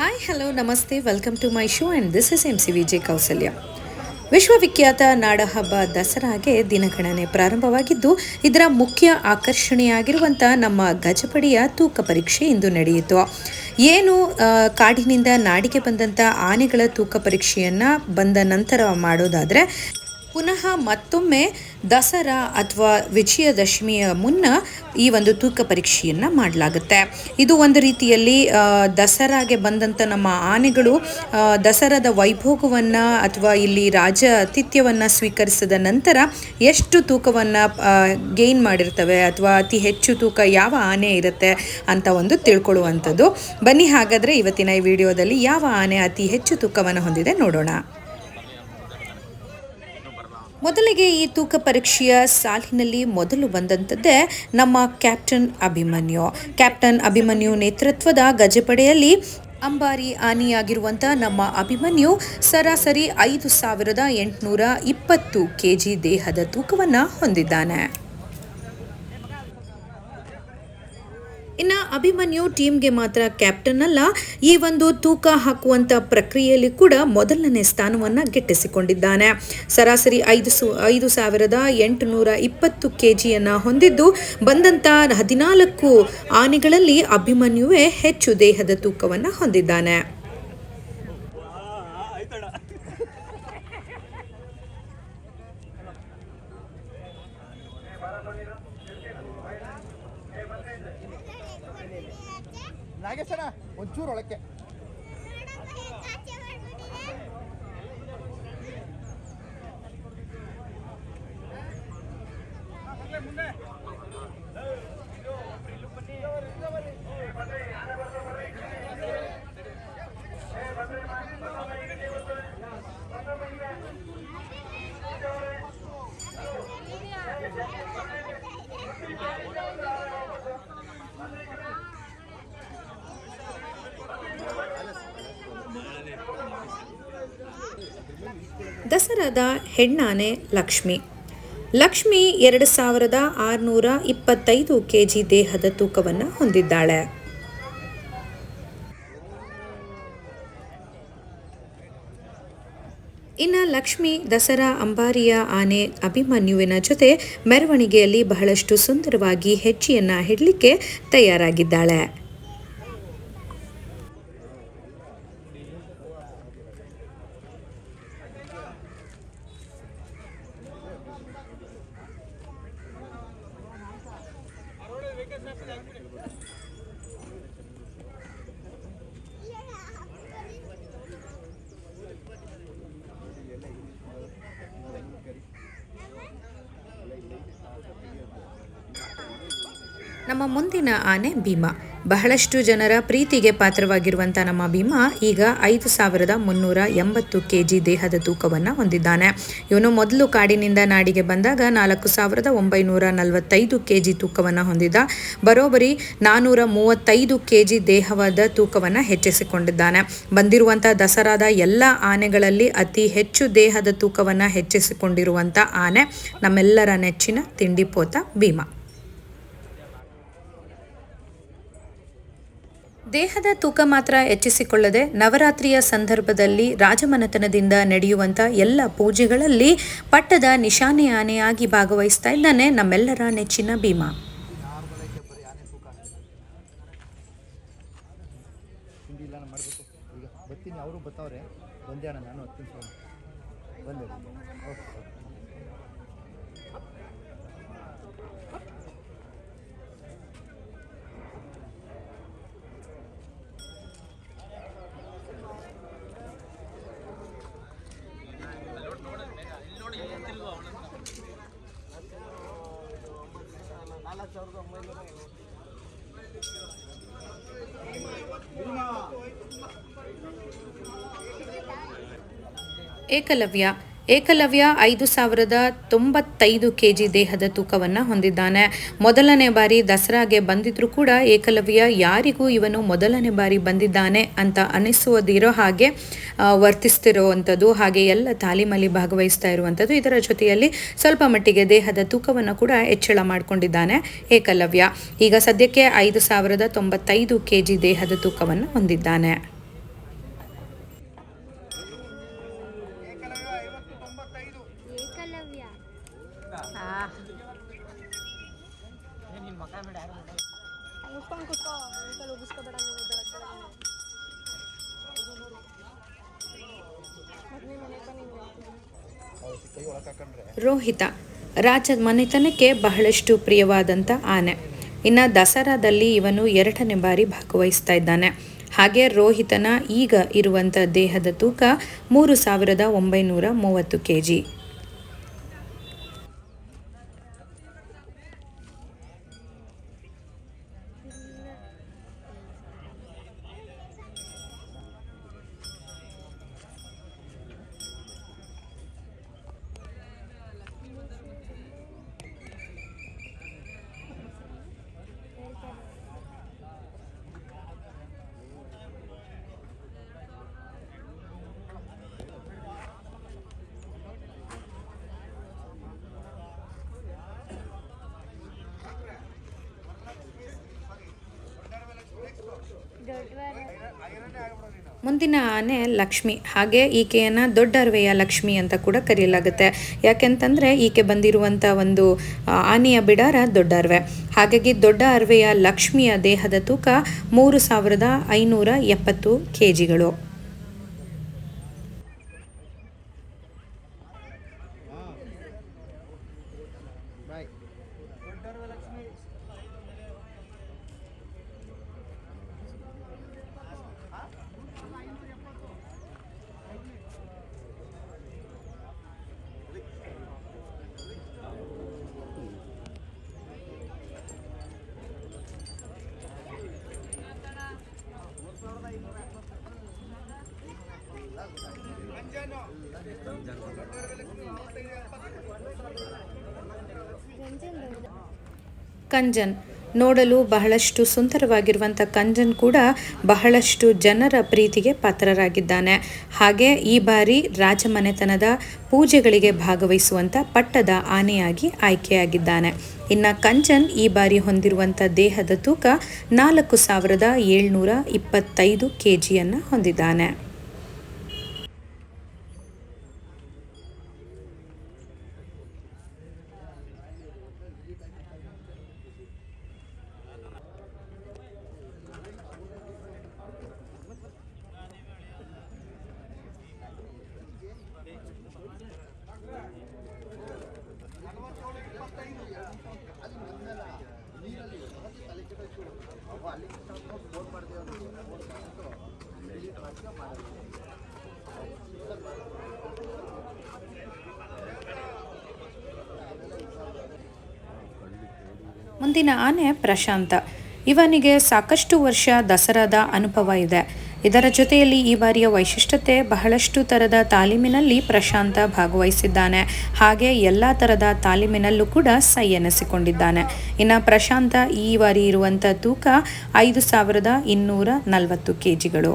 Hi hello ನಮಸ್ತೆ welcome to my show and this is M C Vijay Kaushalya ವಿಶ್ವವಿಖ್ಯಾತ ನಾಡಹಬ್ಬ ದಸರಾಗೆ ದಿನಗಣನೆ ಪ್ರಾರಂಭವಾಗಿದ್ದು, ಇದರ ಮುಖ್ಯ ಆಕರ್ಷಣೆಯಾಗಿರುವಂಥ ನಮ್ಮ ಗಜಪಡಿಯ ತೂಕ ಪರೀಕ್ಷೆ ಇಂದು ನಡೆಯಿತು. ಏನು ಕಾಡಿನಿಂದ ನಾಡಿಗೆ ಬಂದಂಥ ಆನೆಗಳ ತೂಕ ಪರೀಕ್ಷೆಯನ್ನು ಬಂದ ನಂತರ ಮಾಡೋದಾದರೆ ಪುನಃ ಮತ್ತೊಮ್ಮೆ ದಸರಾ ಅಥವಾ ವಿಜಯದಶಮಿಯ ಮುನ್ನ ಈ ಒಂದು ತೂಕ ಪರೀಕ್ಷೆಯನ್ನು ಮಾಡಲಾಗುತ್ತೆ. ಇದು ಒಂದು ರೀತಿಯಲ್ಲಿ ದಸರಾಗೆ ಬಂದಂಥ ನಮ್ಮ ಆನೆಗಳು ದಸರಾದ ವೈಭೋಗವನ್ನು ಅಥವಾ ಇಲ್ಲಿ ರಾಜ ಆತಿಥ್ಯವನ್ನು ಸ್ವೀಕರಿಸಿದ ನಂತರ ಎಷ್ಟು ತೂಕವನ್ನು ಗೇನ್ ಮಾಡಿರ್ತವೆ ಅಥವಾ ಅತಿ ಹೆಚ್ಚು ತೂಕ ಯಾವ ಆನೆ ಇರುತ್ತೆ ಅಂತ ಒಂದು ತಿಳ್ಕೊಳ್ಳುವಂಥದ್ದು. ಬನ್ನಿ ಹಾಗಾದರೆ ಇವತ್ತಿನ ಈ ವಿಡಿಯೋದಲ್ಲಿ ಯಾವ ಆನೆ ಅತಿ ಹೆಚ್ಚು ತೂಕವನ್ನು ಹೊಂದಿದೆ ನೋಡೋಣ. ಮೊದಲಿಗೆ ಈ ತೂಕ ಪರೀಕ್ಷೆಯ ಸಾಲಿನಲ್ಲಿ ಮೊದಲು ಬಂದಂಥದ್ದೇ ನಮ್ಮ ಕ್ಯಾಪ್ಟನ್ ಅಭಿಮನ್ಯು. ಕ್ಯಾಪ್ಟನ್ ಅಭಿಮನ್ಯು ನೇತೃತ್ವದ ಗಜಪಡೆಯಲ್ಲಿ ಅಂಬಾರಿ ಆನೆಯಾಗಿರುವಂಥ ನಮ್ಮ ಅಭಿಮನ್ಯು ಸರಾಸರಿ ಐದು ಸಾವಿರದ ಎಂಟುನೂರ ಇಪ್ಪತ್ತು ಕೆ ಜಿ ದೇಹದ ತೂಕವನ್ನು ಹೊಂದಿದ್ದಾನೆ. ಇನ್ನು ಅಭಿಮನ್ಯು ಟೀಮ್ಗೆ ಮಾತ್ರ ಕ್ಯಾಪ್ಟನ್ ಅಲ್ಲ. ಈ ಒಂದು ತೂಕ ಹಾಕುವಂಥ ಪ್ರಕ್ರಿಯೆಯಲ್ಲಿ ಕೂಡ ಮೊದಲನೇ ಸ್ಥಾನವನ್ನು ಗಿಟ್ಟಿಸಿಕೊಂಡಿದ್ದಾನೆ. ಸರಾಸರಿ ಐದು ಸು, ಐದು ಸಾವಿರದ ಎಂಟುನೂರ ಇಪ್ಪತ್ತು ಕೆ ಜಿಯನ್ನು ಹೊಂದಿದ್ದು ಬಂದಂಥ ಹದಿನಾಲ್ಕು ಆನೆಗಳಲ್ಲಿ ಅಭಿಮನ್ಯುವೇ ಹೆಚ್ಚು ದೇಹದ ತೂಕವನ್ನು ಹೊಂದಿದ್ದಾನೆ. ಒಂಚೂರು ದಸರಾದ ಹೆಣ್ಣಾನೆ ಲಕ್ಷ್ಮಿ. ಲಕ್ಷ್ಮಿ ಎರಡು ಸಾವಿರದ ಆರುನೂರ ಇಪ್ಪತ್ತೈದು ಕೆ ಜಿ ದೇಹದ ತೂಕವನ್ನು ಹೊಂದಿದ್ದಾಳೆ. ಇನ್ನು ಲಕ್ಷ್ಮಿ ದಸರಾ ಅಂಬಾರಿಯ ಆನೆ ಅಭಿಮನ್ಯುವಿನ ಜೊತೆ ಮೆರವಣಿಗೆಯಲ್ಲಿ ಬಹಳಷ್ಟು ಸುಂದರವಾಗಿ ಹೆಜ್ಜೆಯನ್ನು ಹಿಡಲಿಕ್ಕೆ ತಯಾರಾಗಿದ್ದಾಳೆ. ನಮ್ಮ ಮುಂದಿನ ಆನೆ ಭೀಮ. ಬಹಳಷ್ಟು ಜನರ ಪ್ರೀತಿಗೆ ಪಾತ್ರವಾಗಿರುವಂಥ ನಮ್ಮ ಭೀಮ ಈಗ ಐದು ಸಾವಿರದ ಮುನ್ನೂರ ಎಂಬತ್ತು ಕೆ ಜಿ ದೇಹದ ತೂಕವನ್ನು ಹೊಂದಿದ್ದಾನೆ. ಇವನು ಮೊದಲು ಕಾಡಿನಿಂದ ನಾಡಿಗೆ ಬಂದಾಗ ನಾಲ್ಕು ಸಾವಿರದ ಒಂಬೈನೂರ ನಲವತ್ತೈದು ಕೆ ಜಿ ತೂಕವನ್ನು ಹೊಂದಿದ್ದ. ಬರೋಬ್ಬರಿ ನಾನ್ನೂರ ಮೂವತ್ತೈದು ಕೆ ಜಿ ದೇಹವಾದ ತೂಕವನ್ನು ಹೆಚ್ಚಿಸಿಕೊಂಡಿದ್ದಾನೆ. ಬಂದಿರುವಂಥ ದಸರಾದ ಎಲ್ಲ ಆನೆಗಳಲ್ಲಿ ಅತಿ ಹೆಚ್ಚು ದೇಹದ ತೂಕವನ್ನು ಹೆಚ್ಚಿಸಿಕೊಂಡಿರುವಂಥ ಆನೆ ನಮ್ಮೆಲ್ಲರ ನೆಚ್ಚಿನ ತಿಂಡಿಪೋತ ಭೀಮ. ದೇಹದ ತೂಕ ಮಾತ್ರ ಹೆಚ್ಚಿಸಿಕೊಳ್ಳದೆ ನವರಾತ್ರಿಯ ಸಂದರ್ಭದಲ್ಲಿ ರಾಜಮನೆತನದಿಂದ ನಡೆಯುವಂಥ ಎಲ್ಲ ಪೂಜೆಗಳಲ್ಲಿ ಪಟ್ಟದ ನಿಶಾನೆ ಆನೆಯಾಗಿ ಭಾಗವಹಿಸ್ತಾ ಇದ್ದಾನೆ ನಮ್ಮೆಲ್ಲರ ನೆಚ್ಚಿನ ಭೀಮಾ. एकलव्या ಏಕಲವ್ಯ ಐದು ಸಾವಿರದ ತೊಂಬತ್ತೈದು ಕೆ ಜಿ ದೇಹದ ತೂಕವನ್ನು ಹೊಂದಿದ್ದಾನೆ. ಮೊದಲನೇ ಬಾರಿ ದಸರಾಗೆ ಬಂದಿದ್ರೂ ಕೂಡ ಏಕಲವ್ಯ ಯಾರಿಗೂ ಇವನು ಮೊದಲನೇ ಬಾರಿ ಬಂದಿದ್ದಾನೆ ಅಂತ ಅನಿಸುವುದಿರೋ ಹಾಗೆ ವರ್ತಿಸ್ತಿರುವಂಥದ್ದು, ಹಾಗೆ ಎಲ್ಲ ತಾಲೀಮಲ್ಲಿ ಭಾಗವಹಿಸ್ತಾ ಇರುವಂಥದ್ದು ಇದರ ಜೊತೆಯಲ್ಲಿ ಸ್ವಲ್ಪ ಮಟ್ಟಿಗೆ ದೇಹದ ತೂಕವನ್ನು ಕೂಡ ಹೆಚ್ಚಳ ಮಾಡಿಕೊಂಡಿದ್ದಾನೆ ಏಕಲವ್ಯ. ಈಗ ಸದ್ಯಕ್ಕೆ ಐದು ಸಾವಿರದ ತೊಂಬತ್ತೈದು ಕೆ ಜಿ ದೇಹದ ತೂಕವನ್ನು ಹೊಂದಿದ್ದಾನೆ. ರೋಹಿತ ರಾಜ ಮನೆತನಕ್ಕೆ ಬಹಳಷ್ಟು ಪ್ರಿಯವಾದಂಥ ಆನೆ. ಇನ್ನು ದಸರಾದಲ್ಲಿ ಇವನು ಎರಡನೇ ಬಾರಿ ಭಾಗವಹಿಸ್ತಾ ಇದ್ದಾನೆ. ಹಾಗೆ ರೋಹಿತನ ಈಗ ಇರುವಂಥ ದೇಹದ ತೂಕ ಮೂರು ಸಾವಿರದ ಒಂಬೈನೂರ ಮೂವತ್ತು ಕೆ ಜಿ ಮುಂದಿನ ಆನೆ ಲಕ್ಷ್ಮಿ. ಹಾಗೆ ಈಕೆಯನ್ನು ದೊಡ್ಡ ಅರವೆಯ ಲಕ್ಷ್ಮಿ ಅಂತ ಕೂಡ ಕರೆಯಲಾಗುತ್ತೆ ಯಾಕೆಂತಂದರೆ ಈಕೆ ಬಂದಿರುವಂಥ ಒಂದು ಆನೆಯ ಬಿಡಾರ ದೊಡ್ಡ ಅರ್ವೆ. ಹಾಗಾಗಿ ದೊಡ್ಡ ಅರವೆಯ ಲಕ್ಷ್ಮಿಯ ದೇಹದ ತೂಕ ಮೂರು ಸಾವಿರದ ಐನೂರ ಎಪ್ಪತ್ತು ಕೆ ಜಿಗಳು ಕಂಜನ್. ನೋಡಲು ಬಹಳಷ್ಟು ಸುಂದರವಾಗಿರುವಂಥ ಕಂಜನ್ ಕೂಡ ಬಹಳಷ್ಟು ಜನರ ಪ್ರೀತಿಗೆ ಪಾತ್ರರಾಗಿದ್ದಾನೆ. ಹಾಗೆ ಈ ಬಾರಿ ರಾಜಮನೆತನದ ಪೂಜೆಗಳಿಗೆ ಭಾಗವಹಿಸುವಂಥ ಪಟ್ಟದ ಆನೆಯಾಗಿ ಆಯ್ಕೆಯಾಗಿದ್ದಾನೆ. ಇನ್ನು ಕಂಚನ್ ಈ ಬಾರಿ ಹೊಂದಿರುವಂಥ ದೇಹದ ತೂಕ ನಾಲ್ಕು ಸಾವಿರದ ಏಳ್ನೂರ ಇಪ್ಪತ್ತೈದು ಕೆ ಜಿಯನ್ನು ಹೊಂದಿದ್ದಾನೆ. ಮುಂದಿನ ಆನೆ ಪ್ರಶಾಂತ. ಇವನಿಗೆ ಸಾಕಷ್ಟು ವರ್ಷ ದಸರಾದ ಅನುಭವ ಇದೆ. ಇದರ ಜೊತೆಯಲ್ಲಿ ಈ ಬಾರಿಯ ವೈಶಿಷ್ಟ್ಯತೆ ಬಹಳಷ್ಟು ಥರದ ತಾಲೀಮಿನಲ್ಲಿ ಪ್ರಶಾಂತ ಭಾಗವಹಿಸಿದ್ದಾನೆ. ಹಾಗೆ ಎಲ್ಲ ಥರದ ತಾಲೀಮಿನಲ್ಲೂ ಕೂಡ ಸೈ ಎನಿಸಿಕೊಂಡಿದ್ದಾನೆ. ಇನ್ನು ಪ್ರಶಾಂತ ಈ ಬಾರಿ ಇರುವಂಥ ತೂಕ ಐದು ಸಾವಿರದ ಇನ್ನೂರ ನಲವತ್ತು ಕೆ ಜಿಗಳು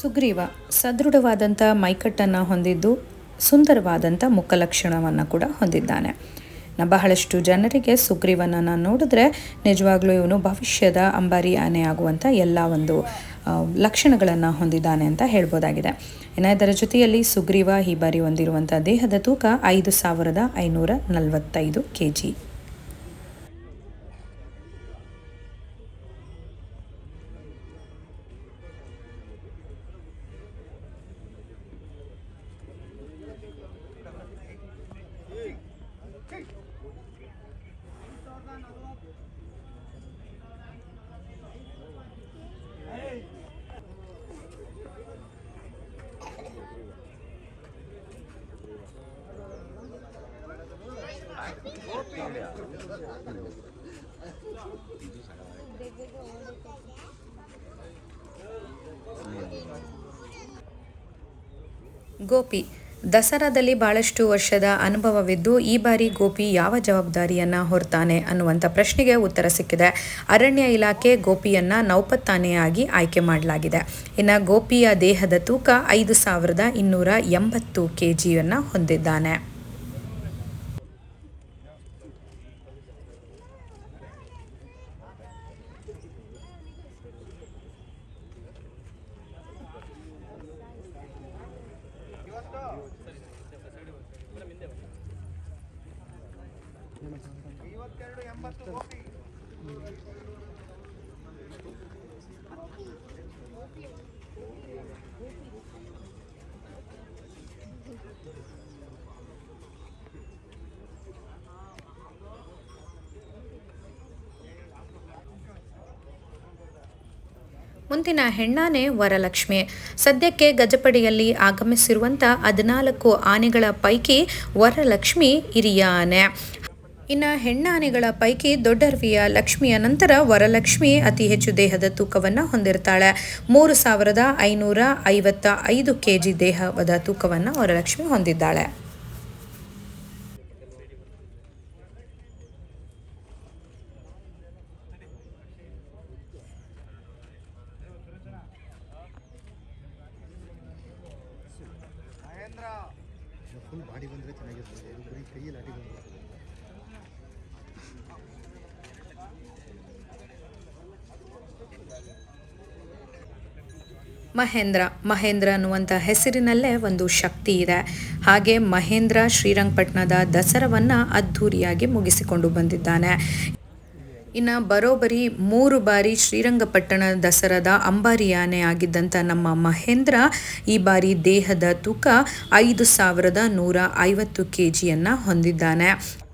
ಸುಗ್ರೀವ ಸದೃಢವಾದಂಥ ಮೈಕಟ್ಟನ್ನು ಹೊಂದಿದ್ದು ಸುಂದರವಾದಂಥ ಮುಖಲಕ್ಷಣವನ್ನು ಕೂಡ ಹೊಂದಿದ್ದಾನೆ. ಬಹಳಷ್ಟು ಜನರಿಗೆ ಸುಗ್ರೀವನನ್ನು ನೋಡಿದ್ರೆ ನಿಜವಾಗ್ಲೂ ಇವನು ಭವಿಷ್ಯದ ಅಂಬಾರಿ ಆನೆ ಆಗುವಂಥ ಎಲ್ಲ ಒಂದು ಲಕ್ಷಣಗಳನ್ನು ಹೊಂದಿದ್ದಾನೆ ಅಂತ ಹೇಳ್ಬೋದಾಗಿದೆ. ಇನ್ನು ಇದರ ಜೊತೆಯಲ್ಲಿ ಸುಗ್ರೀವ ಈ ಬಾರಿ ಹೊಂದಿರುವಂಥ ದೇಹದ ತೂಕ ಐದು ಸಾವಿರದ ಐನೂರ ನಲವತ್ತೈದು ಕೆ ಜಿ ಗೋಪಿ. ದಸರಾದಲ್ಲಿ ಬಹಳಷ್ಟು ವರ್ಷದ ಅನುಭವವಿದ್ದು, ಈ ಬಾರಿ ಗೋಪಿ ಯಾವ ಜವಾಬ್ದಾರಿಯನ್ನ ಹೊರ್ತಾನೆ ಅನ್ನುವಂಥ ಪ್ರಶ್ನೆಗೆ ಉತ್ತರ ಸಿಕ್ಕಿದೆ. ಅರಣ್ಯ ಇಲಾಖೆ ಗೋಪಿಯನ್ನ ನೌಪತ್ತಾನೆಯಾಗಿ ಆಯ್ಕೆ ಮಾಡಲಾಗಿದೆ. ಇನ್ನು ಗೋಪಿಯ ದೇಹದ ತೂಕ ಐದು ಸಾವಿರದ ಇನ್ನೂರ ಎಂಬತ್ತು ಕೆ ಜಿಯನ್ನು ಹೊಂದಿದ್ದಾನೆ. ಮುಂದಿನ ಹೆಣ್ಣಾನೆ ವರಲಕ್ಷ್ಮಿ. ಸದ್ಯಕ್ಕೆ ಗಜಪಡಿಯಲ್ಲಿ ಆಗಮಿಸಿರುವಂಥ ಹದಿನಾಲ್ಕು ಆನೆಗಳ ಪೈಕಿ ವರಲಕ್ಷ್ಮಿ ಹಿರಿಯ ಇನ್ನು ಹೆಣ್ಣಾನೆಗಳ ಪೈಕಿ ದೊಡ್ಡರ್ವಿಯ ಲಕ್ಷ್ಮಿಯ ನಂತರ ವರಲಕ್ಷ್ಮಿ ಅತಿ ಹೆಚ್ಚು ದೇಹದ ತೂಕವನ್ನು ಹೊಂದಿರ್ತಾಳೆ. ಮೂರು ಸಾವಿರದ ಐನೂರ ಐವತ್ತ ಐದು ಕೆ ಜಿ ದೇಹದ ತೂಕವನ್ನು ವರಲಕ್ಷ್ಮಿ ಹೊಂದಿದ್ದಾಳೆ. ಫುಲ್ ಬಾಡಿ ಬಂದರೆ ಚೆನ್ನಾಗಿರ್ತದೆ. ಕೈಯಲ್ಲಿ ಮಹೇಂದ್ರ. ಮಹೇಂದ್ರ ಅನ್ನುವಂಥ ಹೆಸರಿನಲ್ಲೇ ಒಂದು ಶಕ್ತಿ ಇದೆ. ಹಾಗೆ ಮಹೇಂದ್ರ ಶ್ರೀರಂಗಪಟ್ಟಣದ ದಸರವನ್ನು ಅದ್ಧೂರಿಯಾಗಿ ಮುಗಿಸಿಕೊಂಡು ಬಂದಿದ್ದಾನೆ. ಇನ್ನು ಬರೋಬ್ಬರಿ ಮೂರು ಬಾರಿ ಶ್ರೀರಂಗಪಟ್ಟಣ ದಸರಾದ ಅಂಬಾರಿಯಾನೆ ಆಗಿದ್ದಂಥ ನಮ್ಮ ಮಹೇಂದ್ರ ಈ ಬಾರಿ ದೇಹದ ತೂಕ ಐದು ಸಾವಿರದ ನೂರ ಐವತ್ತು ಕೆ ಜಿಯನ್ನು ಹೊಂದಿದ್ದಾನೆ.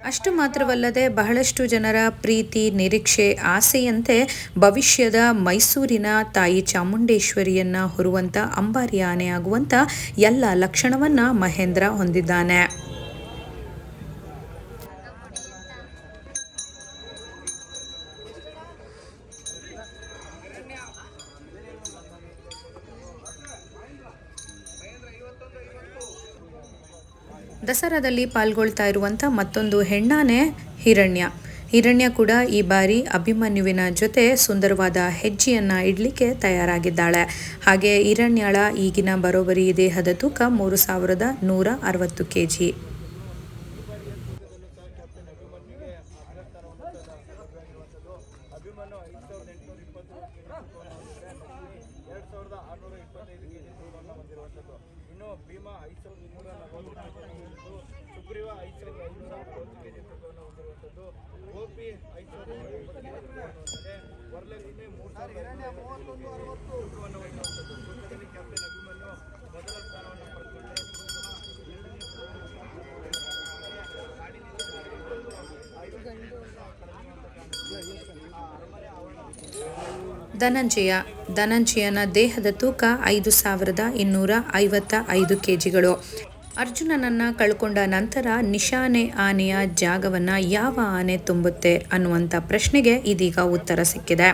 ಅಷ್ಟು ಮಾತ್ರವಲ್ಲದೆ ಬಹಳಷ್ಟು ಜನರ ಪ್ರೀತಿ, ನಿರೀಕ್ಷೆ, ಆಸೆಯಂತೆ ಭವಿಷ್ಯದ ಮೈಸೂರಿನ ತಾಯಿ ಚಾಮುಂಡೇಶ್ವರಿಯನ್ನ ಹೊರುವಂಥ ಅಂಬಾರಿ ಆನೆ ಆಗುವಂಥ ಎಲ್ಲ ಲಕ್ಷಣವನ್ನು ಮಹೇಂದ್ರ ಹೊಂದಿದ್ದಾನೆ. ದಸರಾದಲ್ಲಿ ಪಾಲ್ಗೊಳ್ತಾ ಇರುವಂಥ ಮತ್ತೊಂದು ಹೆಣ್ಣಾನೆ ಹಿರಣ್ಯ. ಹಿರಣ್ಯ ಕೂಡ ಈ ಬಾರಿ ಅಭಿಮನ್ಯುವಿನ ಜೊತೆ ಸುಂದರವಾದ ಹೆಜ್ಜೆಯನ್ನು ಇಡಲಿಕ್ಕೆ ತಯಾರಾಗಿದ್ದಾಳೆ. ಹಾಗೆ ಹಿರಣ್ಯಳ ಈಗಿನ ಬರೋಬರಿ ದೇಹದ ತೂಕ ಮೂರು ಸಾವಿರದ ನೂರ ಅರವತ್ತು ಕೆ ಜಿ ಅಭಿಮನ್ಯು ಐದು ಸಾವಿರದ ಎಂಟುನೂರ ಇಪ್ಪತ್ತು ಎರಡು ಸಾವಿರದ ಆರುನೂರ ಇಪ್ಪತ್ತೈದು ಕೆ ಜಿ ತೂಕವನ್ನು ಹೊಂದಿರುವಂಥದ್ದು ಇನ್ನು ಭೀಮ ಐದು ಸಾವಿರದ ಇನ್ನೂರ ನಲವತ್ತು ಕೆ ಜಿ ಸುಗ್ರೀವ ಐದು ಸಾವಿರದ ಐನೂರ ನಲವತ್ತು ಕೆ ಜಿ ತೂಕವನ್ನು ಹೊಂದಿರುವಂಥದ್ದು ಗೋಪಿ ಐದು ಸಾವಿರದ ಎಂಬತ್ತು ಕೆ ಜಿ ತೂಕವನ್ನು ಹೊಂದಿದೆ ವರಲಕ್ಷ್ಮಿ ಮೂರು ಸಾವಿರದ ತೂಕವನ್ನು ಹೊಂದಿರುವಂಥದ್ದು ಧನಂಜಯ ಧನಂಜಯನ ದೇಹದ ತೂಕ ಐದು ಸಾವಿರದ ಇನ್ನೂರ ಐವತ್ತ ಐದು ಕೆ ಜಿಗಳು ಅರ್ಜುನನನ್ನ ಕಳ್ಕೊಂಡ ನಂತರ ನಿಶಾನೆ ಆನೆಯ ಜಾಗವನ್ನ ಯಾವ ಆನೆ ತುಂಬುತ್ತೆ ಅನ್ನುವಂಥ ಪ್ರಶ್ನೆಗೆ ಇದೀಗ ಉತ್ತರ ಸಿಕ್ಕಿದೆ.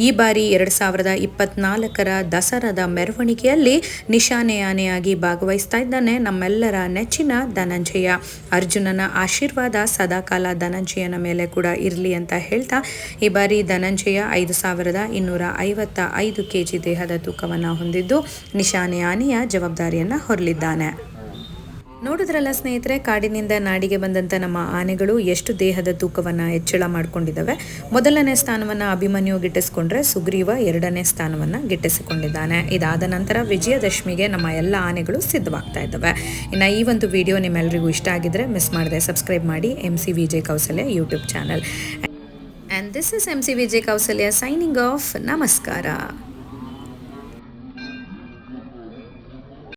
ಈ ಬಾರಿ ಎರಡು ಸಾವಿರದ ಇಪ್ಪತ್ನಾಲ್ಕರ ದಸರಾದ ಮೆರವಣಿಗೆಯಲ್ಲಿ ನಿಶಾನೆ ಆನೆಯಾಗಿ ಭಾಗವಹಿಸ್ತಾ ಇದ್ದಾನೆ ನಮ್ಮೆಲ್ಲರ ನೆಚ್ಚಿನ ಧನಂಜಯ. ಅರ್ಜುನನ ಆಶೀರ್ವಾದ ಸದಾಕಾಲ ಧನಂಜಯನ ಮೇಲೆ ಕೂಡ ಇರಲಿ ಅಂತ ಹೇಳ್ತಾ, ಈ ಬಾರಿ ಧನಂಜಯ ಐದು ಸಾವಿರದ ಇನ್ನೂರ ಐವತ್ತ ಐದು ಕೆ ಜಿ ದೇಹದ ತೂಕವನ್ನು ಹೊಂದಿದ್ದು ನಿಶಾನೆ ಆನೆಯ ಜವಾಬ್ದಾರಿಯನ್ನು ಹೊರಲಿದ್ದಾನೆ. ನೋಡಿದ್ರಲ್ಲ ಸ್ನೇಹಿತರೆ, ಕಾಡಿನಿಂದ ನಾಡಿಗೆ ಬಂದಂಥ ನಮ್ಮ ಆನೆಗಳು ಎಷ್ಟು ದೇಹದ ತೂಕವನ್ನು ಹೆಚ್ಚಳ ಮಾಡಿಕೊಂಡಿದ್ದಾವೆ. ಮೊದಲನೇ ಸ್ಥಾನವನ್ನು ಅಭಿಮನ್ಯು ಗಿಟ್ಟಿಸ್ಕೊಂಡ್ರೆ ಸುಗ್ರೀವ ಎರಡನೇ ಸ್ಥಾನವನ್ನು ಗಿಟ್ಟಿಸಿಕೊಂಡಿದ್ದಾನೆ. ಇದಾದ ನಂತರ ವಿಜಯದಶಮಿಗೆ ನಮ್ಮ ಎಲ್ಲ ಆನೆಗಳು ಸಿದ್ಧವಾಗ್ತಾ ಇದ್ದಾವೆ. ಇನ್ನು ಈ ಒಂದು ವಿಡಿಯೋ ನಿಮ್ಮೆಲ್ಲರಿಗೂ ಇಷ್ಟ ಆಗಿದ್ರೆ ಮಿಸ್ ಮಾಡದೆ ಸಬ್ಸ್ಕ್ರೈಬ್ ಮಾಡಿ M C Vijay Kaushalya YouTube channel and this is M C Vijay Kaushalya signing off ನಮಸ್ಕಾರ.